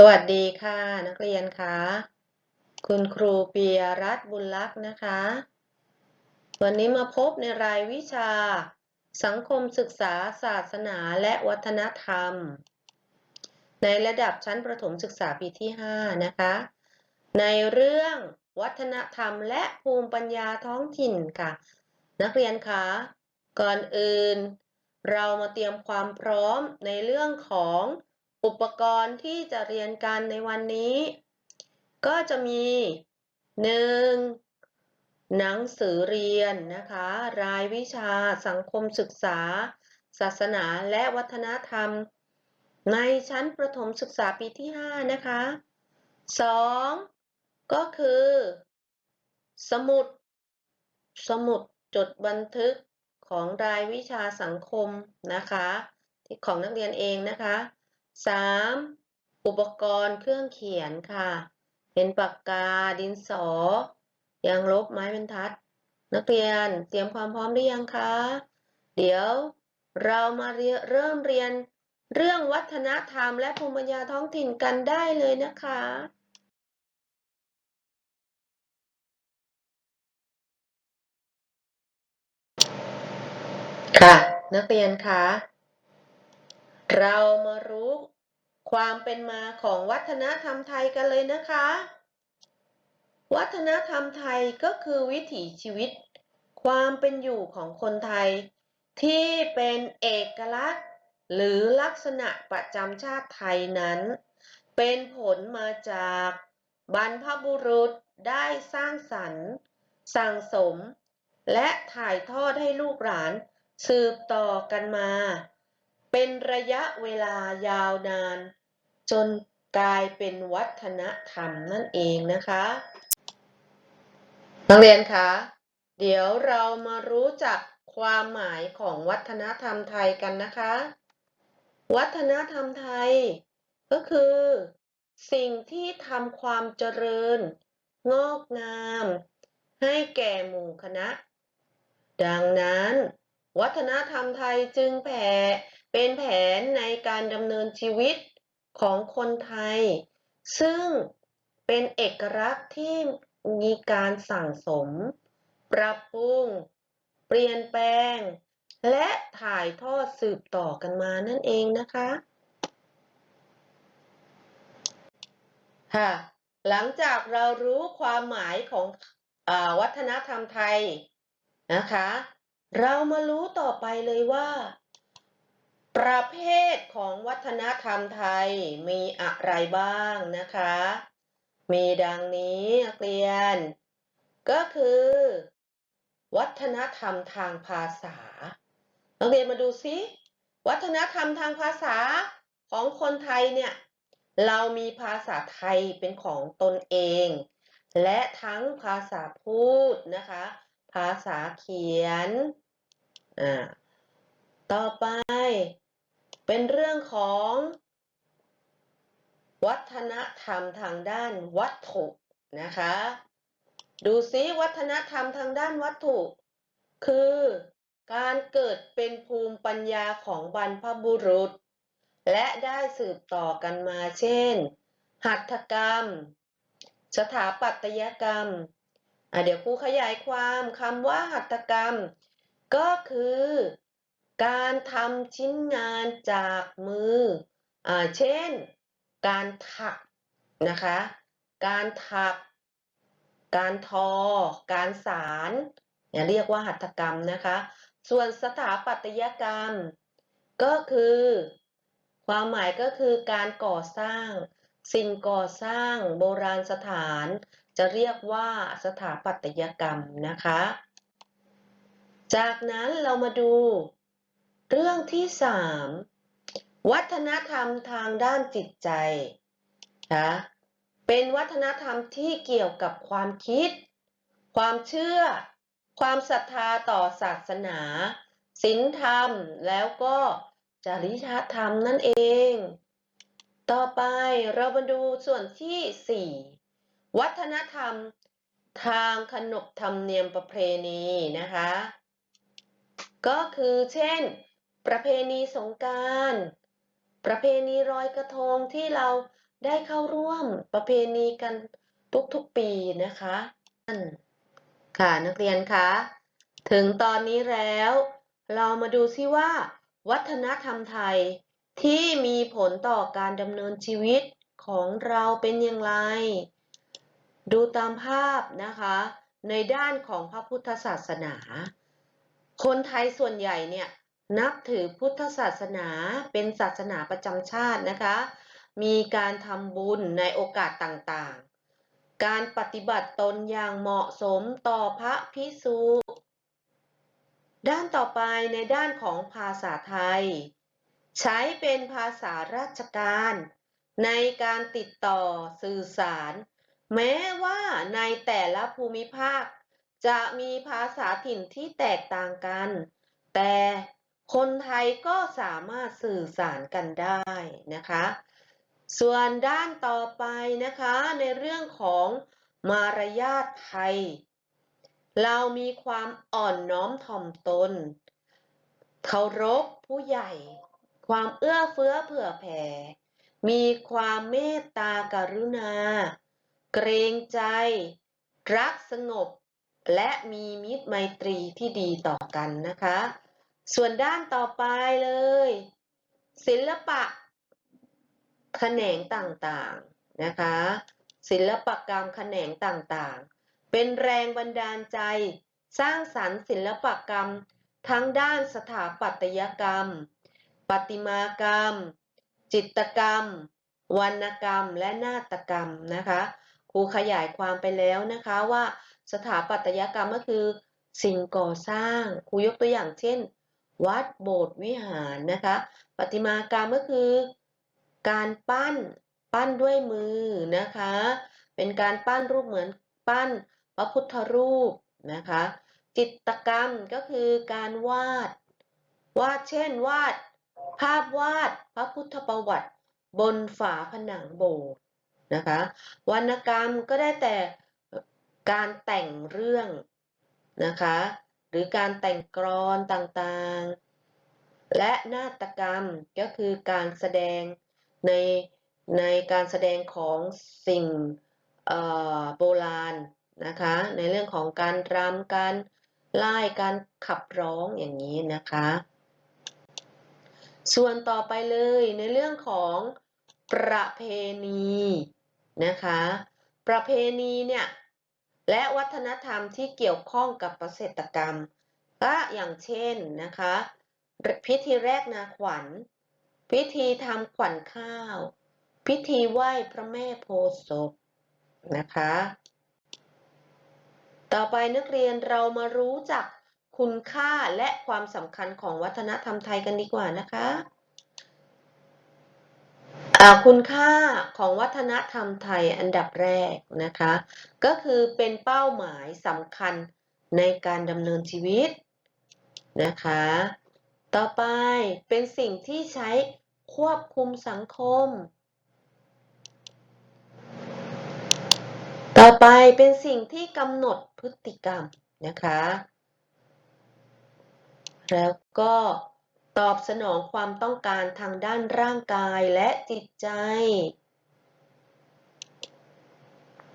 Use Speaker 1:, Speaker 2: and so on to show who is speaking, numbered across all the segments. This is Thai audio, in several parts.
Speaker 1: สวัสดีค่ะ นักเรียนคะคุณครูปียรัตน์บุญลักษณ์นะคะ วันนี้มาพบในรายวิชา สังคมศึกษาศาสนาและวัฒนธรรม ในระดับชั้นประถมศึกษาปีที่ 5 นะคะ ในเรื่องวัฒนธรรมและภูมิปัญญาท้องถิ่นค่ะ นักเรียนคะก่อนอื่น เรามาเตรียมความพร้อมในเรื่องของ อุปกรณ์ที่จะเรียนกันในวันนี้ ก็จะมีหนึ่งหนังสือเรียนนะคะ รายวิชาสังคมศึกษา ศาสนาและวัฒนธรรม ในชั้นประถมศึกษาปีที่ 5 นะคะสองก็คือ สมุด สมุดจดบันทึกของรายวิชาสังคมนะคะ ของนักเรียนเองนะคะ 3. อุปกรณ์เครื่องเขียนค่ะ เป็นปากกาดินสอยางลบไม้บรรทัด นักเรียนเตรียมความพร้อมหรือยังคะ เดี๋ยวเรามาเเริ่มเรียนเรื่องวัฒนธรรมและภูมิปัญญาท้องถิ่นกันได้เลยนะคะค่ะ นักเรียนคะ เรามารู้ความเป็นมาของวัฒนธรรมไทยกันเลยนะคะ วัฒนธรรมไทยก็คือวิถีชีวิต ความเป็นอยู่ของคนไทย ที่เป็นเอกลักษณ์ หรือลักษณะประจำชาติไทยนั้น เป็นผลมาจากบรรพบุรุษได้สร้างสรรค์ สั่งสม และถ่ายทอดให้ลูกหลาน สืบต่อกันมา เป็นระยะเวลายาวนาน จนกลายเป็นวัฒนธรรมนั่นเองนะคะ นักเรียนคะเดี๋ยวเรามารู้จักความหมายของวัฒนธรรมไทยกันนะคะ วัฒนธรรมไทย ก็คือ สิ่งที่ทำความเจริญ งอกงาม ให้แก่หมู่คณะ ดังนั้น วัฒนธรรมไทยจึงแผ่ เป็นแผนในการดำเนินชีวิตของคนไทย ซึ่งเป็นเอกลักษณ์ที่มีการสั่งสม ปรับปรุง เปลี่ยนแปลง และถ่ายทอดสืบต่อกันมานั่นเองนะคะ ค่ะ หลังจากเรารู้ความหมายของอวัฒนธรรมไทยนะคะ เรามารู้ต่อไปเลยว่า ประเภทของวัฒนธรรมไทยมีอะไรบ้างนะคะ มีดังนี้นักเรียน ก็คือ วัฒนธรรมทางภาษา นักเรียนมาดูซิวัฒนธรรมทางภาษาของคนไทยเนี่ย เรามีภาษาไทยเป็นของตนเอง และทั้งภาษาพูดนะคะ ภาษาเขียน อ่า ต่อไป เป็นเรื่องของ วัฒนธรรมทางด้านวัตถุนะคะ ดูซิวัฒนธรรมทางด้านวัตถุ คือการเกิดเป็นภูมิปัญญาของบรรพบุรุษ และได้สืบต่อกันมาเช่น หัตถกรรม สถาปัตยกรรมเดี๋ยวครูขยายความคำว่าหัตถกรรม ก็คือ การทำชิ้นงานจากมืออเช่น การถักนะคะ การถัก การทอ การสารเนี่ยเรียกว่าหัตถกรรมนะคะ ส่วนสถาปัตยกรรม ก็คือ ความหมายก็คือการก่อสร้าง สิ่งก่อสร้างโบราณสถาน จะเรียกว่าสถาปัตยกรรมนะคะ จากนั้นเรามาดู เรื่องที่3วัฒนธรรมทางด้านจิตใจนะเป็นวัฒนธรรมที่เกี่ยวกับความคิด ความเชื่อ ความศรัทธาต่อศาสนาศีลธรรมแล้วก็จริยธรรมนั่นเอง ต่อไปเรามาดูส่วนที่ 4 วัฒนธรรมทางขนบธรรมเนียมประเพณีนะคะ ก็คือเช่น ประเพณีสงกานต์ประเพณีลอยกระทงที่เราได้เข้าร่วมประเพณีกันทุกๆปีนะคะค่ะนักเรียนคะถึงตอนนี้แล้ว เรามาดูซิว่า วัฒนธรรมไทยที่มีผลต่อการดำเนินชีวิตของเราเป็นอย่างไร ดูตามภาพนะคะ ในด้านของพระพุทธศาสนา คนไทยส่วนใหญ่เนี่ย นับถือพุทธศาสนาเป็นศาสนาประจำชาตินะคะ มีการทำบุญในโอกาสต่างๆ การปฏิบัติตนอย่างเหมาะสมต่อพระพิสุด้านต่อไปในด้านของภาษาไทย ใช้เป็นภาษาราชการ ในการติดต่อสื่อสาร แม้ว่าในแต่ละภูมิภาค จะมีภาษาถิ่นที่แตกต่างกัน แต่ คนไทยก็สามารถสื่อสารกันได้นะคะ ส่วนด้านต่อไปนะคะในเรื่องของมารยาทไทย เรามีความอ่อนน้อมถ่อมตน เคารพผู้ใหญ่ ความเอื้อเฟื้อเผื่อแผ่ มีความเมตตากรุณา เกรงใจ รักสงบ และมีมิตรไมตรีที่ดีต่อกันนะคะ ส่วนด้านต่อไปเลย ศิลปะแขนงต่างๆนะคะ ศิลปกรรมแขนงต่างๆ เป็นแรงบันดาลใจ สร้างสรรค์ศิลปกรรม ทั้งด้านสถาปัตยกรรมประติมากรรม จิตกรรม วรรณกรรมและนาฏกรรมนะคะครูขยายความไปแล้วนะคะว่าสถาปัตยกรรมก็คือ สิ่งก่อสร้างครูยกตัวอย่างเช่น วัดโบสถ์วิหารนะคะประติมากรรมก็คือ การปั้นปั้นด้วยมือนะคะ เป็นการปั้นรูปเหมือนปั้นพระพุทธรูปนะคะ จิตกรรมก็คือการวาด วาดเช่นวาด ภาพวาดพระพุทธประวัติ บนฝาผนังโบสถ์นะคะวรรณกรรมก็ได้แต่การแต่งเรื่องนะคะ หรือการแต่งกรอนต่างๆ และนาฏกรรมก็คือการแสดงในในการแสดงของสิ่งโบราณนะคะในเรื่องของการรำการไล่การขับร้องอย่างนี้นะคะ ส่วนต่อไปเลยในเรื่องของประเพณีนะคะ ประเพณีเนี่ย และวัฒนธรรมที่เกี่ยวข้องกับเกษตรกรรม ก็อย่างเช่นนะคะ พิธีแรกนาขวัญ พิธีทำขวัญข้าว พิธีไหว้พระแม่โพธิ์ศพนะคะ ต่อไปนักเรียนเรามารู้จักคุณค่าและความสำคัญของวัฒนธรรมไทยกันดีกว่านะคะ คุณค่าของวัฒนธรรมไทยอันดับแรกนะคะ ก็คือเป็นเป้าหมายสำคัญในการดำเนินชีวิตนะคะ ต่อไปเป็นสิ่งที่ใช้ควบคุมสังคม ต่อไปเป็นสิ่งที่กำหนดพฤติกรรมนะคะ แล้วก็ ตอบสนองความต้องการทางด้านร่างกายและจิตใจ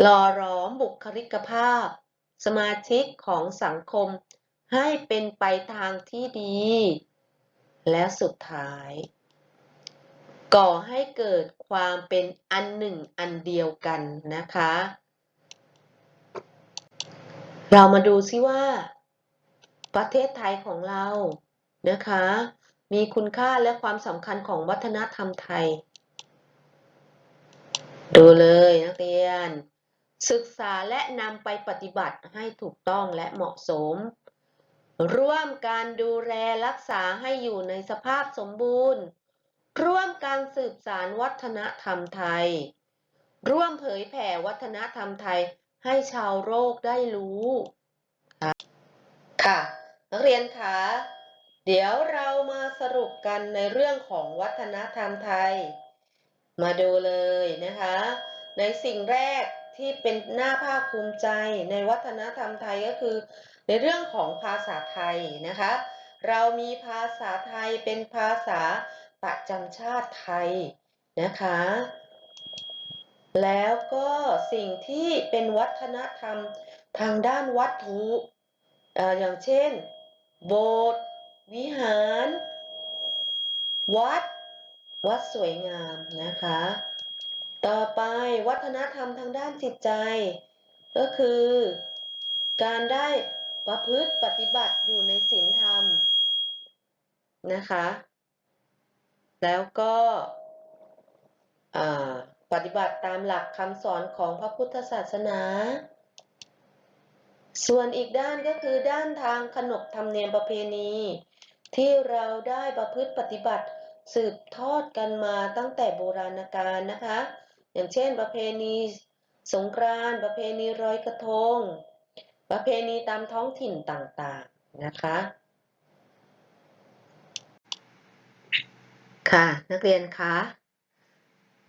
Speaker 1: หล่อหลอมบุคลิกภาพ สมาชิกของสังคมให้เป็นไปทางที่ดี และสุดท้าย ก่อให้เกิดความเป็นอันหนึ่งอันเดียวกันนะคะ เรามาดูซิว่า ประเทศไทยของเรานะคะ มีคุณค่าและความสำคัญของวัฒนธรรมไทย ดูเลยนักเรียน ศึกษาและนำไปปฏิบัติให้ถูกต้องและเหมาะสม ร่วมการดูแลรักษาให้อยู่ในสภาพสมบูรณ์ ร่วมการสืบสารวัฒนธรรมไทย ร่วมเผยแผ่วัฒนธรรมไทยให้ชาวโลกได้รู้ ค่ะ นักเรียนคะ เดี๋ยวเรามาสรุปกันในเรื่องของวัฒนธรรมไทย มาดูเลยนะคะ ในสิ่งแรกที่เป็นหน้าภาคภูมิใจในวัฒนธรรมไทยก็คือ ในเรื่องของภาษาไทยนะคะ เรามีภาษาไทยเป็นภาษาประจำชาติไทยนะคะ แล้วก็สิ่งที่เป็นวัฒนธรรมทางด้านวัตถุออย่างเช่น โบสถ์ วิหาร วัด วัดสวยงามนะคะ ต่อไปวัฒนธรรมทางด้านจิตใจ ก็คือ การได้ประพฤติปฏิบัติอยู่ในศีลธรรมนะคะ แล้วก็ปฏิบัติตามหลักคำสอนของพระพุทธศาสนา ส่วนอีกด้านก็คือด้านทางขนบธรรมเนียมประเพณี ที่เราได้ประพฤติปฏิบัติสืบทอดกันมาตั้งแต่โบราณกาลนะคะ อย่างเช่น ประเพณีสงกรานต์ประเพณีลอยกระทง ประเพณีตามท้องถิ่นต่างๆนะคะ ค่ะนักเรียนคะ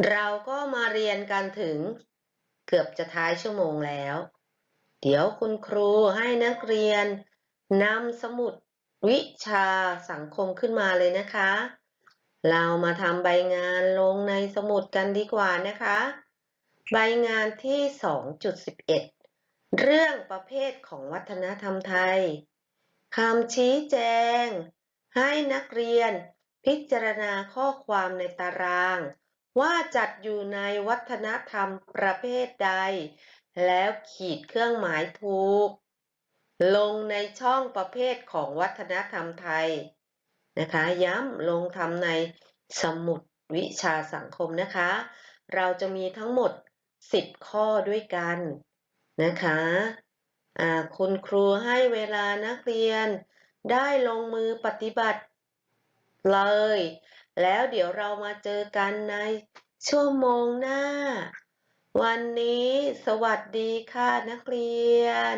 Speaker 1: เราก็มาเรียนกันถึงเกือบจะท้ายชั่วโมงแล้ว เดี๋ยวคุณครูให้นักเรียนนำสมุด วิชาสังคมขึ้นมาเลยนะคะ เรามาทำใบงานลงในสมุดกันดีกว่านะคะ ใบงานที่ 2.11 เรื่องประเภทของวัฒนธรรมไทยคำชี้แจง ให้นักเรียนพิจารณาข้อความในตาราง ว่าจัดอยู่ในวัฒนธรรมประเภทใด แล้วขีดเครื่องหมายถูก ลงในช่องประเภทของวัฒนธรรมไทยนะคะ ย้ำลงทำในสมุดวิชาสังคมนะคะ เราจะมีทั้งหมด 10 ข้อด้วยกันนะคะคุณครูให้เวลานักเรียนได้ลงมือปฏิบัติเลย แล้วเดี๋ยวเรามาเจอกันในชั่วโมงหน้า วันนี้สวัสดีค่ะนักเรียน